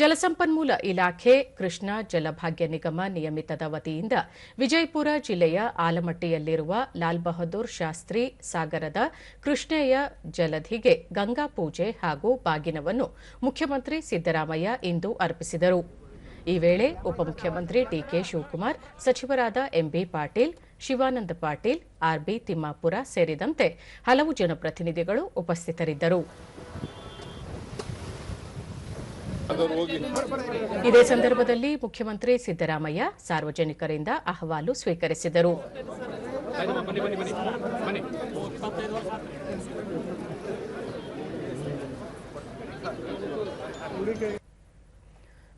ಜಲಸಂಪನ್ಮೂಲ ಇಲಾಖೆ, ಕೃಷ್ಣಾ ಜಲಭಾಗ್ಯ ನಿಗಮ ನಿಯಮಿತದ ವತಿಯಿಂದ ವಿಜಯಪುರ ಜಿಲ್ಲೆಯ ಆಲಮಟ್ಟಿಯಲ್ಲಿರುವ ಲಾಲ್ ಬಹದ್ದೂರ್ ಶಾಸ್ತ್ರಿ ಸಾಗರದ ಕೃಷ್ಣೆಯ ಜಲಧಿಗೆ ಗಂಗಾ ಪೂಜೆ ಹಾಗೂ ಬಾಗಿನವನ್ನು ಮುಖ್ಯಮಂತ್ರಿ ಸಿದ್ದರಾಮಯ್ಯ ಇಂದು ಅರ್ಪಿಸಿದರು. ಈ ವೇಳೆ ಉಪಮುಖ್ಯಮಂತ್ರಿ ಡಿಕೆ ಶಿವಕುಮಾರ್, ಸಚಿವರಾದ ಎಂಬಿ ಪಾಟೀಲ್, ಶಿವಾನಂದ ಪಾಟೀಲ್, ಆರ್ಬಿ ತಿಮ್ಮಾಪುರ ಸೇರಿದಂತೆ ಹಲವು ಜನಪ್ರತಿನಿಧಿಗಳು ಉಪಸ್ಥಿತರಿದ್ದರು. ಇದೇ ಸಂದರ್ಭದಲ್ಲಿ ಮುಖ್ಯಮಂತ್ರಿ ಸಿದ್ದರಾಮಯ್ಯ ಸಾರ್ವಜನಿಕರಿಂದ ಅಹವಾಲು ಸ್ವೀಕರಿಸಿದರು.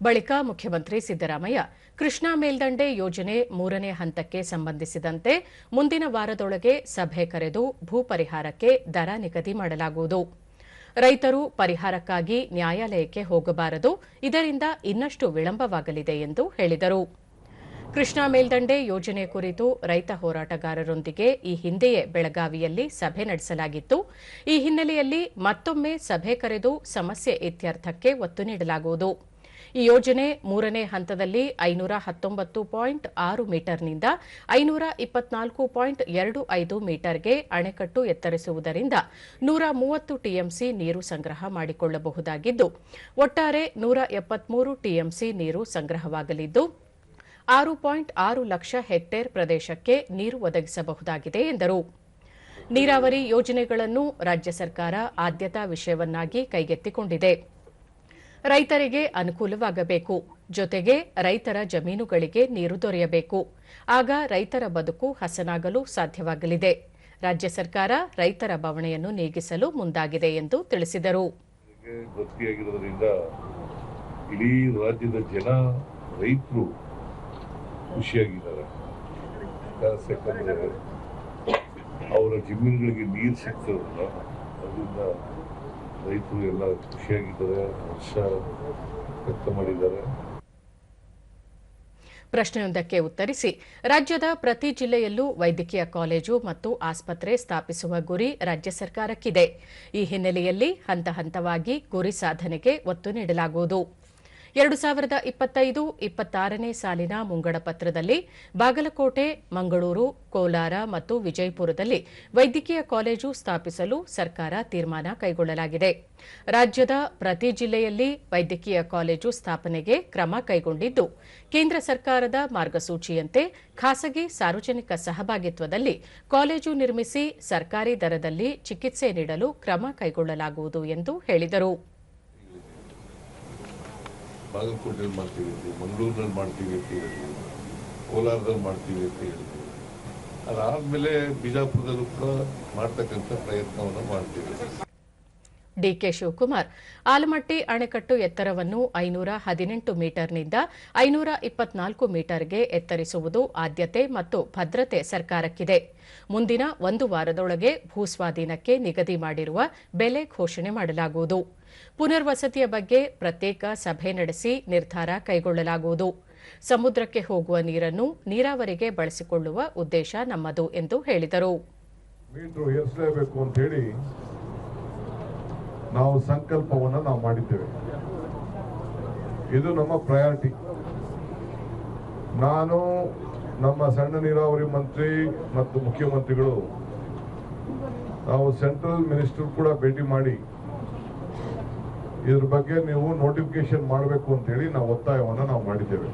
ಬಳಿಕ ಮುಖ್ಯಮಂತ್ರಿ ಸಿದ್ದರಾಮಯ್ಯ ಕೃಷ್ಣಾ ಮೇಲ್ದಂಡೆ ಯೋಜನೆ ಮೂರನೇ ಹಂತಕ್ಕೆ ಸಂಬಂಧಿಸಿದಂತೆ ಮುಂದಿನ ವಾರದೊಳಗೆ ಸಭೆ ಕರೆದು ಭೂ ಪರಿಹಾರಕ್ಕೆ ದರ ನಿಗದಿ ಮಾಡಲಾಗುವುದು. ರೈತರು ಪರಿಹಾರಕ್ಕಾಗಿ ನ್ಯಾಯಾಲಯಕ್ಕೆ ಹೋಗಬಾರದು, ಇದರಿಂದ ಇನ್ನಷ್ಟು ವಿಳಂಬವಾಗಲಿದೆ ಎಂದು ಹೇಳಿದರು. ಕೃಷ್ಣಾ ಮೇಲ್ದಂಡೆ ಯೋಜನೆ ಕುರಿತು ರೈತ ಹೋರಾಟಗಾರರೊಂದಿಗೆ ಈ ಹಿಂದೆಯೇ ಬೆಳಗಾವಿಯಲ್ಲಿ ಸಭೆ ನಡೆಸಲಾಗಿತ್ತು. ಈ ಹಿನ್ನೆಲೆಯಲ್ಲಿ ಮತ್ತೊಮ್ಮೆ ಸಭೆ ಕರೆದು ಸಮಸ್ಯೆ ಇತ್ಯರ್ಥಕ್ಕೆ ಒತ್ತು ನೀಡಲಾಗುವುದು. ಈ ಯೋಜನೆ ಮೂರನೇ ಹಂತದಲ್ಲಿ ಐನೂರ ಹತ್ತೊಂಬತ್ತು ಪಾಯಿಂಟ್ ಆರು ಮೀಟರ್ನಿಂದ ಐನೂರ ಇಪ್ಪತ್ನಾಲ್ಕು ಪಾಯಿಂಟ್ ಎರಡು ಐದು ಮೀಟರ್ಗೆ ಅಣೆಕಟ್ಟು ಎತ್ತರಿಸುವುದರಿಂದ ನೂರ ಮೂವತ್ತು ಟಿಎಂಸಿ ನೀರು ಸಂಗ್ರಹ ಮಾಡಿಕೊಳ್ಳಬಹುದಾಗಿದ್ದು, ಒಟ್ಟಾರೆ ನೂರ ಎಪ್ಪತ್ಮೂರು ಟಿಎಂಸಿ ನೀರು ಸಂಗ್ರಹವಾಗಲಿದ್ದು, ಆರು ಪಾಯಿಂಟ್ ಆರು ಲಕ್ಷ ಹೆಕ್ಟೇರ್ ಪ್ರದೇಶಕ್ಕೆ ನೀರು ಒದಗಿಸಬಹುದಾಗಿದೆ ಎಂದರು. ನೀರಾವರಿ ಯೋಜನೆಗಳನ್ನು ರಾಜ್ಯ ಸರ್ಕಾರ ಆದ್ಯತಾ ವಿಷಯವನ್ನಾಗಿ ಕೈಗೆತ್ತಿಕೊಂಡಿದೆ. ರೈತರಿಗೆ ಅನುಕೂಲವಾಗಬೇಕು. ಜೊತೆಗೆ ರೈತರ ಜಮೀನುಗಳಿಗೆ ನೀರು ದೊರೆಯಬೇಕು. ಆಗ ರೈತರ ಬದುಕು ಹಸನಾಗಲು ಸಾಧ್ಯವಾಗಲಿದೆ. ರಾಜ್ಯ ಸರ್ಕಾರ ರೈತರ ಬವಣೆಯನ್ನು ನೀಗಿಸಲು ಮುಂದಾಗಿದೆ ಎಂದು ತಿಳಿಸಿದರು. ಇಡೀ ರಾಜ್ಯದ ಜನ ರೈತರು ಖುಷಿಯಾಗಿದ್ದಾರೆ. ಅವರ ಜಮೀನುಗಳಿಗೆ ನೀರು ಸಿಗ್ತದಲ್ಲ, ಅದರಿಂದ ರೈತರು ಎಲ್ಲ ಖುಷಿಯಾಗಿದ್ದಾರೆ, ಹರ್ಷ ವ್ಯಕ್ತ ಮಾಡಿದ್ದಾರೆ. ಪ್ರಶ್ನೆಯೊಂದಕ್ಕೆ ಉತ್ತರಿಸಿ, ರಾಜ್ಯದ ಪ್ರತಿ ಜಿಲ್ಲೆಯಲ್ಲೂ ವೈದ್ಯಕೀಯ ಕಾಲೇಜು ಮತ್ತು ಆಸ್ಪತ್ರೆ ಸ್ಥಾಪಿಸುವ ಗುರಿ ರಾಜ್ಯ ಸರ್ಕಾರಕ್ಕಿದೆ. ಈ ಹಿನ್ನೆಲೆಯಲ್ಲಿ ಹಂತ ಹಂತವಾಗಿ ಗುರಿ ಸಾಧನೆಗೆ ಒತ್ತು ನೀಡಲಾಗುವುದು. ಎರಡು ಸಾವಿರದ ಇಪ್ಪತ್ತೈದು ಇಪ್ಪತ್ತಾರನೇ ಸಾಲಿನ ಮುಂಗಡ ಪತ್ರದಲ್ಲಿ ಬಾಗಲಕೋಟೆ, ಮಂಗಳೂರು, ಕೋಲಾರ ಮತ್ತು ವಿಜಯಪುರದಲ್ಲಿ ವೈದ್ಯಕೀಯ ಕಾಲೇಜು ಸ್ಥಾಪಿಸಲು ಸರ್ಕಾರ ತೀರ್ಮಾನ ಕೈಗೊಳ್ಳಲಾಗಿದೆ. ರಾಜ್ಯದ ಪ್ರತಿ ಜಿಲ್ಲೆಯಲ್ಲಿ ವೈದ್ಯಕೀಯ ಕಾಲೇಜು ಸ್ಥಾಪನೆಗೆ ಕ್ರಮ ಕೈಗೊಂಡಿದ್ದು, ಕೇಂದ್ರ ಸರ್ಕಾರದ ಮಾರ್ಗಸೂಚಿಯಂತೆ ಖಾಸಗಿ ಸಾರ್ವಜನಿಕ ಸಹಭಾಗಿತ್ವದಲ್ಲಿ ಕಾಲೇಜು ನಿರ್ಮಿಸಿ ಸರ್ಕಾರಿ ದರದಲ್ಲಿ ಚಿಕಿತ್ಸೆ ನೀಡಲು ಕ್ರಮ ಕೈಗೊಳ್ಳಲಾಗುವುದು ಎಂದು ಹೇಳಿದರು. ಬಾಗಲಕೋಟೆಯಲ್ಲಿ ಮಾಡ್ತೀವಿ ಅಂತ ಮಂಗಳೂರಿನಲ್ಲಿ ಮಾಡ್ತೀವಿ ಅಂತ ಹೇಳಿ ಕೋಲಾರದಲ್ಲಿ ಮಾಡ್ತೀವಿ ಅಂತ ಹೇಳಿ ಅದಾದಮೇಲೆ ಬಿಜಾಪುರದಲ್ಲೂ ಕೂಡ ಮಾಡ್ತಕ್ಕಂಥ ಪ್ರಯತ್ನವನ್ನು ಮಾಡ್ತೀವಿ. ಡಿಕೆ ಶಿವಕುಮಾರ್. ಆಲಮಟ್ಟಿ ಅಣೆಕಟ್ಟು ಎತ್ತರವನ್ನು ಐನೂರ ಹದಿನೆಂಟು ಮೀಟರ್ನಿಂದ ಐನೂರ ಇಪ್ಪತ್ನಾಲ್ಕು ಮೀಟರ್ಗೆ ಎತ್ತರಿಸುವುದು ಆದ್ಯತೆ ಮತ್ತು ಭದ್ರತೆ ಸರ್ಕಾರಕ್ಕಿದೆ. ಮುಂದಿನ ಒಂದು ವಾರದೊಳಗೆ ಭೂಸ್ವಾಧೀನಕ್ಕೆ ನಿಗದಿ ಮಾಡಿರುವ ಬೆಲೆ ಘೋಷಣೆ ಮಾಡಲಾಗುವುದು. ಪುನರ್ವಸತಿಯ ಬಗ್ಗೆ ಪ್ರತ್ಯೇಕ ಸಭೆ ನಡೆಸಿ ನಿರ್ಧಾರ ಕೈಗೊಳ್ಳಲಾಗುವುದು. ಸಮುದ್ರಕ್ಕೆ ಹೋಗುವ ನೀರನ್ನು ನೀರಾವರಿಗೆ ಬಳಸಿಕೊಳ್ಳುವ ಉದ್ದೇಶ ನಮ್ಮದು ಎಂದು ಹೇಳಿದರು. ನಾವು ಸಂಕಲ್ಪವನ್ನು ನಾವು ಮಾಡಿದ್ದೇವೆ. ಇದು ನಮ್ಮ ಪ್ರಯಾರಿಟಿ ನಾನು, ನಮ್ಮ ಸಣ್ಣ ನೀರಾವರಿ ಮಂತ್ರಿ ಮತ್ತು ಮುಖ್ಯಮಂತ್ರಿಗಳು, ನಾವು ಸೆಂಟ್ರಲ್ ಮಿನಿಸ್ಟರ್ ಕೂಡ ಭೇಟಿ ಮಾಡಿ, ಇದ್ರ ಬಗ್ಗೆ ನೀವು ನೋಟಿಫಿಕೇಶನ್ ಮಾಡಬೇಕು ಅಂತ ಹೇಳಿ ನಾವು ಒತ್ತಾಯವನ್ನು ನಾವು ಮಾಡಿದ್ದೇವೆ.